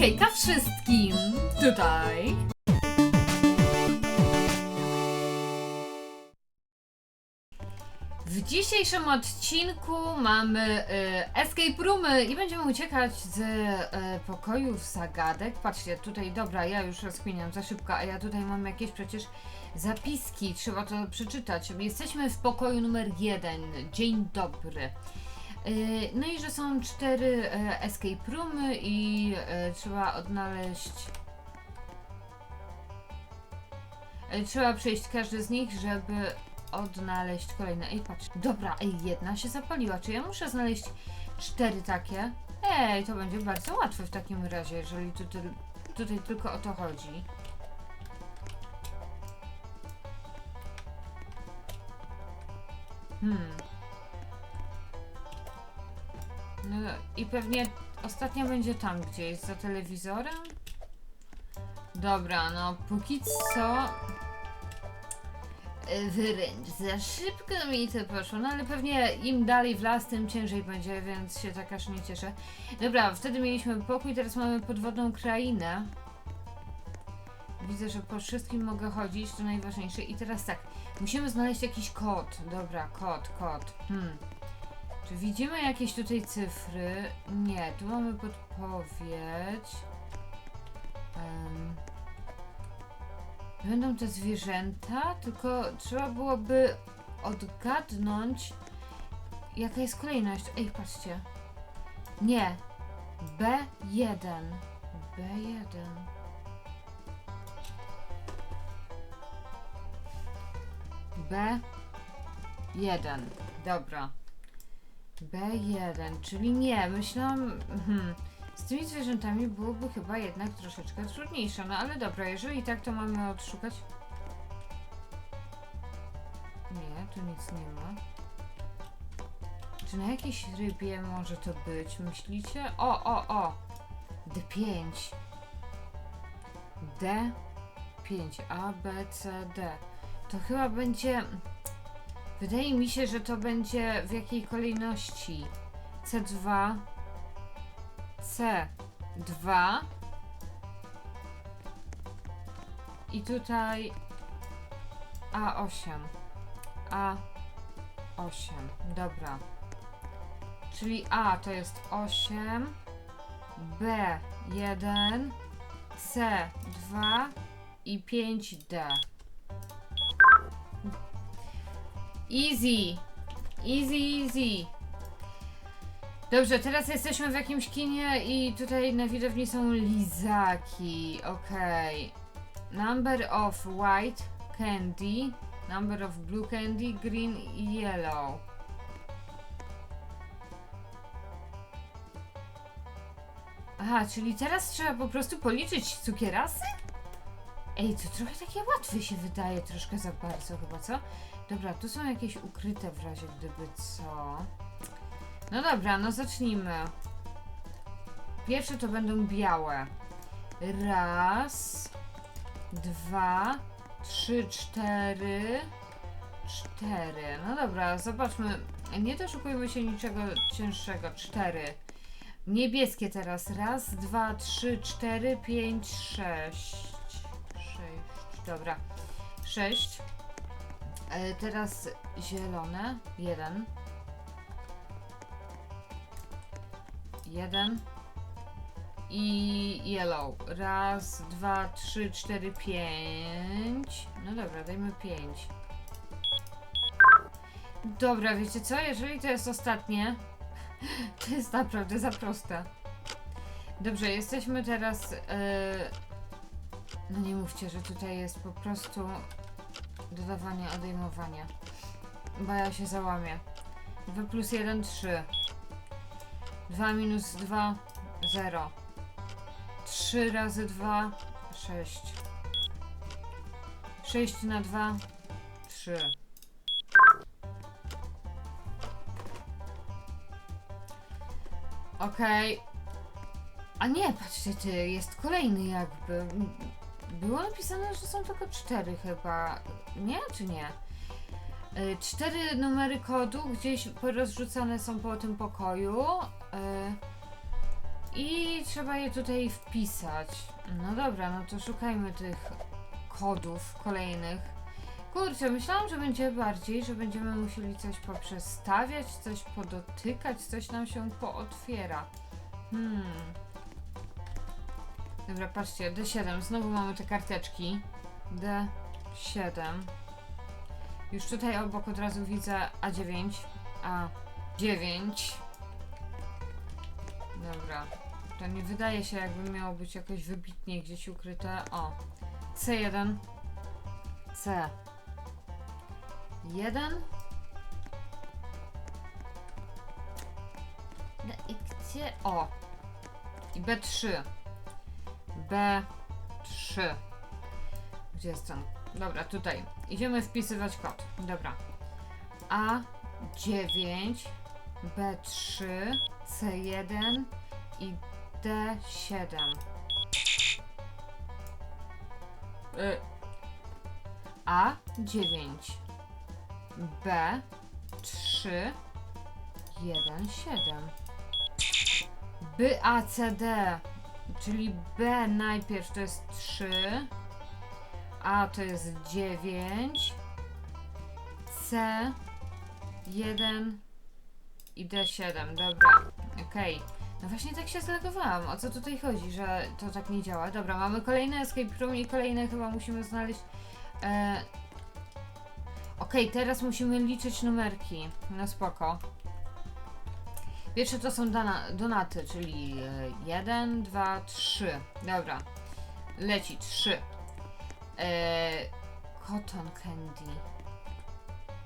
Hejka wszystkim! Tutaj! W dzisiejszym odcinku mamy y, escape roomy i będziemy uciekać z y, pokojów zagadek. Patrzcie, tutaj, dobra, ja już rozkminiam za szybko, a ja tutaj mam jakieś przecież zapiski, trzeba to przeczytać. Jesteśmy w pokoju numer jeden. Dzień dobry. Y, No i że są cztery e, escape roomy i e, trzeba odnaleźć. e, Trzeba przejść każdy z nich, żeby odnaleźć kolejne. Ej, patrz. Dobra, ej, jedna się zapaliła. Czy ja muszę znaleźć cztery takie? Ej, to będzie bardzo łatwe w takim razie, jeżeli tu, tyl- tutaj tylko o to chodzi. Hmm. No i pewnie ostatnia będzie tam gdzieś, za telewizorem? Dobra, no póki co... y, Wręcz za szybko mi to poszło, no ale pewnie im dalej w las, tym ciężej będzie, więc się tak aż nie cieszę. Dobra, wtedy mieliśmy pokój, teraz mamy podwodną krainę. Widzę, że po wszystkim mogę chodzić, to najważniejsze. I teraz tak, musimy znaleźć jakiś kod. Dobra, kod, kod. Hmm. Czy widzimy jakieś tutaj cyfry? Nie, tu mamy podpowiedź. Em, będą te zwierzęta, tylko trzeba byłoby odgadnąć, jaka jest kolejność. Ej, patrzcie. Nie. B1. B1. B1. Dobra. B1, czyli nie, myślałam. Hmm, z tymi zwierzętami byłoby chyba jednak troszeczkę trudniejsze, no ale dobra, jeżeli tak, to mamy odszukać. Nie, tu nic nie ma. Czy na jakiejś rybie może to być, myślicie? O, o, o! D5. D5. A, B, C, D. To chyba będzie. Wydaje mi się, że to będzie w jakiej kolejności? C2, C2 i tutaj A8. A8. Dobra. Czyli A to jest 8, B1, C2 i 5D. Easy. Easy, easy. Dobrze, teraz jesteśmy w jakimś kinie i tutaj na widowni są lizaki. Okej. Number of white candy. Number of blue candy, green yellow. Aha, czyli teraz trzeba po prostu policzyć cukierasy? Ej, to trochę takie łatwe się wydaje, troszkę za bardzo chyba, co? Dobra, tu są jakieś ukryte w razie gdyby co. No dobra, no zacznijmy. Pierwsze to będą białe. Raz, dwa, trzy, cztery, cztery. No dobra, zobaczmy. Nie doszukujmy się niczego cięższego. Cztery. Niebieskie teraz. Raz, dwa, trzy, cztery, pięć, sześć. Dobra. Sześć. E, teraz zielone. Jeden. Jeden. I yellow. Raz, dwa, trzy, cztery, pięć. No dobra, dajmy pięć. Dobra, wiecie co? Jeżeli to jest ostatnie, to jest naprawdę za proste. Dobrze, jesteśmy teraz. e, No nie mówcie, że tutaj jest po prostu dodawanie, odejmowanie. Bo ja się załamię. 2 plus 1, 3. 2 minus 2, 0. 3 razy 2, 6. 6 na 2, 3. Okej. A nie, patrzcie ty, jest kolejny jakby. Było napisane, że są tylko cztery chyba. Nie, czy nie? Y, Cztery numery kodu gdzieś porozrzucane są po tym pokoju. Y, I trzeba je tutaj wpisać. No dobra, no to szukajmy tych kodów kolejnych. Kurczę, myślałam, że będzie bardziej, że będziemy musieli coś poprzestawiać, coś podotykać, coś nam się pootwiera. Hmm. Dobra, patrzcie, D7. Znowu mamy te karteczki. D7. Już tutaj obok od razu widzę A9. A9. Dobra. To nie wydaje się, jakby miało być jakoś wybitnie gdzieś ukryte. O. C1. C. 1. No i gdzie? O. I B3. B3. Gdzie jest ten? Dobra, tutaj. Idziemy wpisywać kod. Dobra. A9, B3, C1 i D7. Y. A9, B3, 1, 7. B, A, C, D. Czyli B najpierw to jest 3, A to jest 9, C 1 i D7. Dobra, okej. No właśnie tak się zlegowałam. O co tutaj chodzi, że to tak nie działa? Dobra, mamy kolejny escape room i kolejne chyba musimy znaleźć. E... Okej, teraz musimy liczyć numerki. No spoko. Pierwsze to są donaty, czyli 1, 2, 3. Dobra. Leci 3. Eee, cotton candy.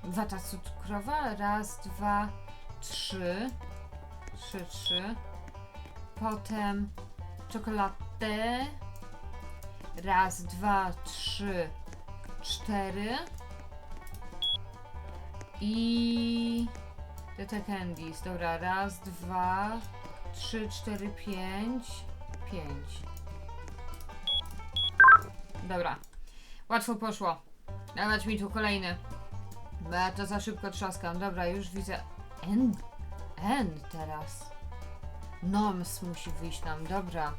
Wata cukrowa. Raz, dwa, trzy. Trzy, trzy. Potem czekoladę. Raz, dwa, trzy, cztery. I te te candies. Dobra, raz, dwa, trzy, cztery, pięć. Pięć. Dobra. Łatwo poszło. Dawać mi tu kolejny. Bo ja to za szybko trzaskam. Dobra, już widzę. N. N teraz. Noms musi wyjść nam. Dobra.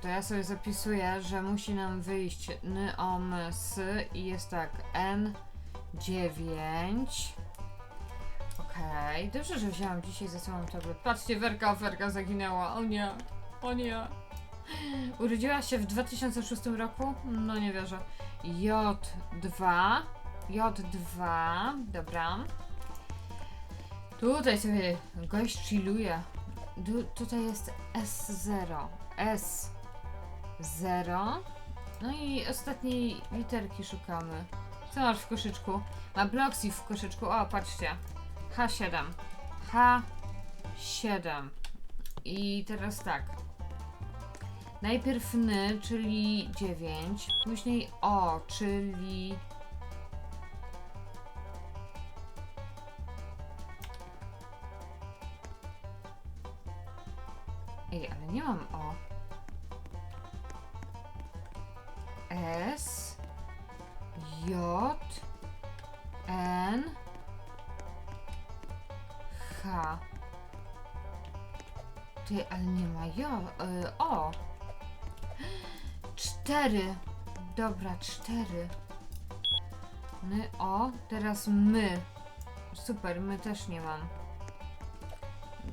To ja sobie zapisuję, że musi nam wyjść NOMS i jest tak N9. Okej, dobrze, że wzięłam dzisiaj ze sobą tablet. Patrzcie, Werka, Werka zaginęła. O nie, o nie. Urodziła się w 2006 roku? No nie wierzę. J2. J2. Dobra. Tutaj sobie gość chilluje. Tu, tutaj jest S0. S0. No i ostatniej literki szukamy. Co masz w koszyczku? Ma Bloxy w koszyczku. O, patrzcie. H7. H7. I teraz tak. Najpierw ny, czyli 9, później o, czyli Ej, ale nie mam o. S J N H Ty, ale nie ma jo, y, o. Cztery. Dobra, cztery. My, o, teraz my. Super, my też nie mam.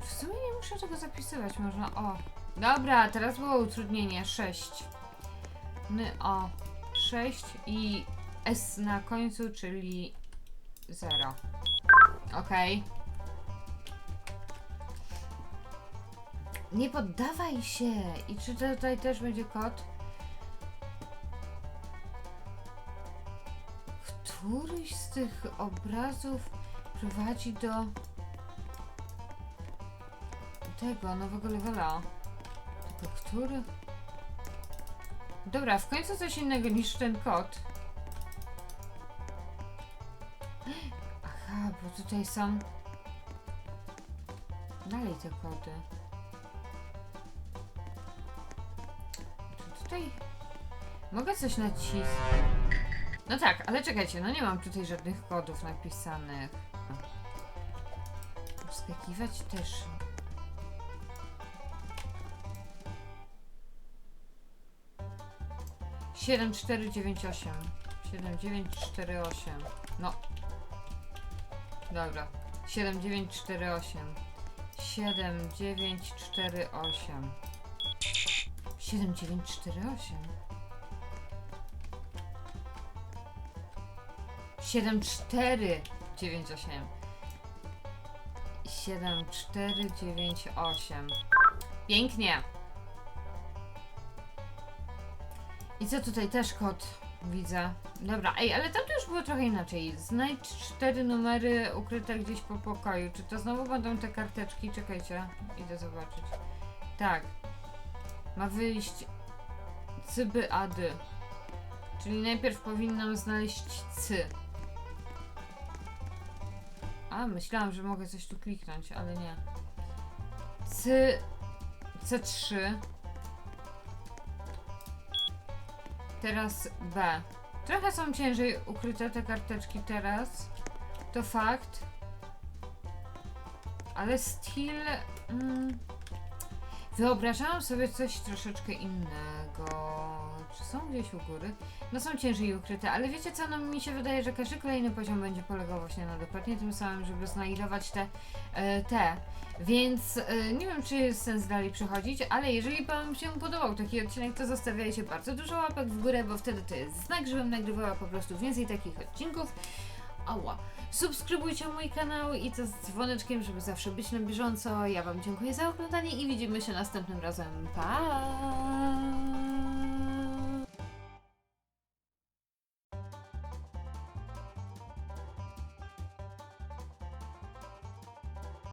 W sumie nie muszę tego zapisywać, można, o. Dobra, teraz było utrudnienie, sześć. My, o, sześć i S na końcu, czyli zero. Okej. Nie poddawaj się! I czy tutaj też będzie kod? Któryś z tych obrazów prowadzi do tego nowego levela. Tylko który? Dobra, w końcu coś innego niż ten kod. Aha, bo tutaj są dalej te kody. tutaj... Mogę coś nacisnąć? No tak, ale czekajcie, no nie mam tutaj żadnych kodów napisanych. Wskakiwać też. Siedem, cztery, dziewięć, osiem. Siedem, dziewięć, cztery, osiem. No. Dobra. Siedem, dziewięć, cztery, osiem. Siedem, dziewięć, cztery, osiem. 7948. 7498. 7498. Pięknie. I co tutaj też kod widzę. Dobra, ej, ale tam to już było trochę inaczej. Znajdź cztery numery ukryte gdzieś po pokoju. Czy to znowu będą te karteczki? Czekajcie, idę zobaczyć. Tak. Ma wyjść cyby ady. Czyli najpierw powinnam znaleźć cy. A, myślałam, że mogę coś tu kliknąć, ale nie. C... C3. Teraz B. Trochę są ciężej ukryte te karteczki teraz. To fakt. Ale still... Mm, wyobrażałam sobie coś troszeczkę innego. Czy są gdzieś u góry? No są ciężej ukryte, ale wiecie co, no mi się wydaje, że każdy kolejny poziom będzie polegał właśnie na dokładnie tym samym, żeby znajdować te, e, te. Więc e, nie wiem, czy jest sens dalej przechodzić, ale jeżeli Wam się podobał taki odcinek, to zostawiajcie bardzo dużo łapek w górę, bo wtedy to jest znak, żebym nagrywała po prostu więcej takich odcinków. Ała. Subskrybujcie mój kanał i to z dzwoneczkiem, żeby zawsze być na bieżąco. Ja Wam dziękuję za oglądanie i widzimy się następnym razem. Pa!